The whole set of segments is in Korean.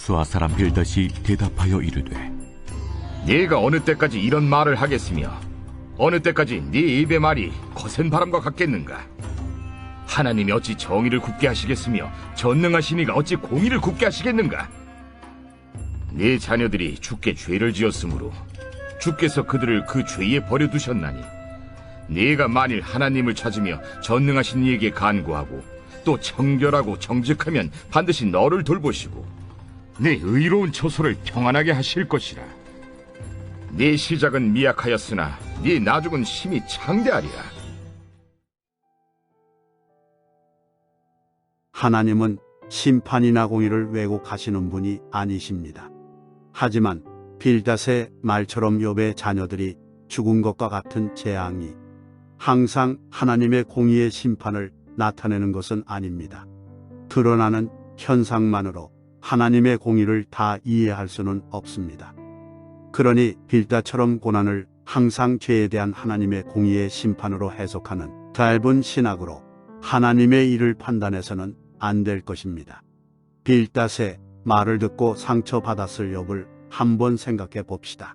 수아 사람 빌닷이 대답하여 이르되 네가 어느 때까지 이런 말을 하겠으며 어느 때까지 네 입의 말이 거센 바람과 같겠는가? 하나님이 어찌 정의를 굳게 하시겠으며 전능하신 이가 어찌 공의를 굳게 하시겠는가? 네 자녀들이 주께 죄를 지었으므로 주께서 그들을 그 죄에 버려두셨나니 네가 만일 하나님을 찾으며 전능하신 이에게 간구하고 또 청결하고 정직하면 반드시 너를 돌보시고 네 의로운 처소를 평안하게 하실 것이라. 네 시작은 미약하였으나 네 나중은 심히 창대하리라. 하나님은 심판이나 공의를 왜곡하시는 분이 아니십니다. 하지만 빌닷의 말처럼 욥의 자녀들이 죽은 것과 같은 재앙이 항상 하나님의 공의의 심판을 나타내는 것은 아닙니다. 드러나는 현상만으로 하나님의 공의를 다 이해할 수는 없습니다. 그러니 빌다처럼 고난을 항상 죄에 대한 하나님의 공의의 심판으로 해석하는 짧은 신학으로 하나님의 일을 판단해서는 안 될 것입니다. 빌닷의 말을 듣고 상처받았을 욥을 한번 생각해 봅시다.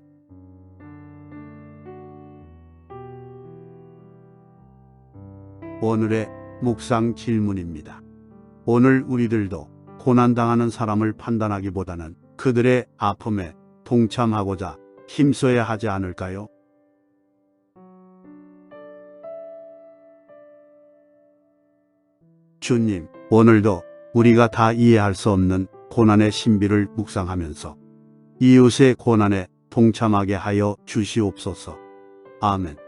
오늘의 묵상 질문입니다. 오늘 우리들도 고난당하는 사람을 판단하기보다는 그들의 아픔에 동참하고자 힘써야 하지 않을까요? 주님, 오늘도 우리가 다 이해할 수 없는 고난의 신비를 묵상하면서 이웃의 고난에 동참하게 하여 주시옵소서. 아멘.